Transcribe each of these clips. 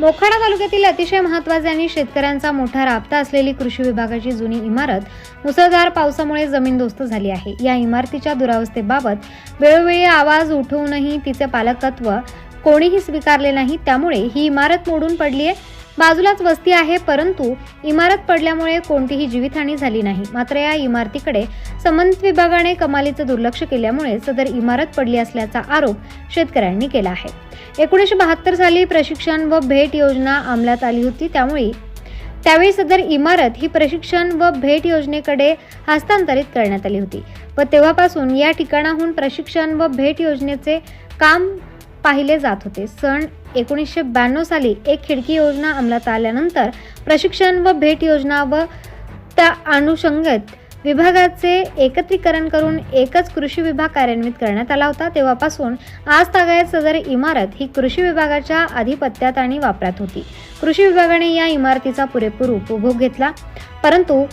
मोखाडा तालुक्यातील अतिशय महत्त्वाचे आणि शेतकऱ्यांचा मोठा राबता असलेली कृषी विभागाची जुनी इमारत मुसळधार पावसामुळे जमीनदोस्त झाली आहे. या इमारतीच्या दुरावस्थेबाबत वेळोवेळी आवाज उठवूनही तिचे पालकत्व कोणीही स्वीकारले नाही. त्यामुळे ही इमारत मोडून पडली आहे बाजूलाच वस्ती आहे परंतु इमारत पडल्यामुळे कोणतीही जीवितहानी झाली नाही. मात्र या इमारतीकडे संबंधित विभागाने कमालीचं दुर्लक्ष केल्यामुळे सदर इमारत पडली असल्याचा आरोप शेतकऱ्यांनी केला आहे. एकोणीसशे बहात्तर साली प्रशिक्षण व भेट योजना अंमलात आली होती. त्यामुळे त्यावेळी सदर इमारत ही प्रशिक्षण व भेट योजनेकडे हस्तांतरित करण्यात आली होती. व तेव्हापासून या ठिकाणाहून प्रशिक्षण व भेट योजनेचे काम पाहिले जात होते. सण एकोणीसशे ब्याण्णव साली एक खिडकी योजना अंमलात आल्यानंतर प्रशिक्षण व भेट योजना व त्या अनुषंगत विभागाचे एकत्रीकरण करून एकच कृषी विभाग कार्यान्वित करण्यात आला होता. तेव्हापासून आज तागायत सदर इमारत ही कृषी विभागाच्या आधिपत्यात आणि वापरात होती. कृषी विभागाने या इमारतीचा पुरेपूर उपभोग घेतला. परंतु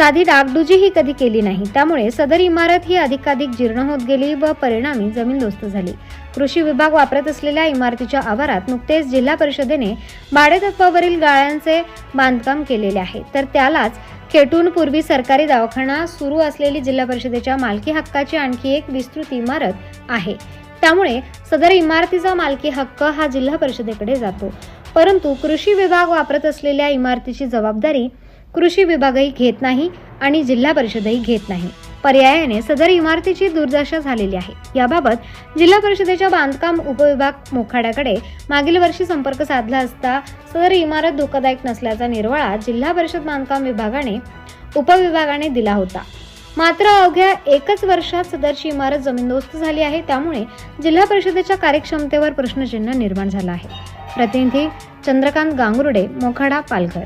साधी डागडुजी ही कधी केली नाही. त्यामुळे सदर इमारत ही अधिकाधिक जीर्ण होत गेली व परिणामी जमीनदोस्त झाली. कृषी विभाग वापरत असलेल्या इमारतीच्या आवारात नुकतेच जिल्हा परिषदेने भाडेतत्वावरील गाळ्यांचे बांधकाम केलेले आहे. तर त्यालाच खेटून पूर्वी सरकारी दवाखाना सुरू असलेली जिल्हा परिषदेच्या मालकी हक्काची आणखी एक विस्तृत इमारत आहे. त्यामुळे सदर इमारतीचा मालकी हक्क हा जिल्हा परिषदेकडे जातो. परंतु कृषी विभाग वापरत असलेल्या इमारतीची जबाबदारी कृषी विभागही घेत नाही आणि जिल्हा परिषदही घेत नाही. पर्यायाने सदर इमारतीची दुर्दशा झालेली आहे. याबाबत जिल्हा परिषदेच्या बांधकाम उपविभाग मोखाड्याकडे मागील वर्षी संपर्क साधला असता सदर इमारत धोकादायक नसल्याचा निर्वाळा जिल्हा परिषद बांधकाम विभागाने उपविभागाने दिला होता. मात्र अवघ्या एकच वर्षात सदरची इमारत जमीनदोस्त झाली आहे. त्यामुळे जिल्हा परिषदेच्या कार्यक्षमतेवर प्रश्नचिन्ह निर्माण झाला आहे. प्रतिनिधी चंद्रकांत गांगुर्डे मोखाडा पालघर.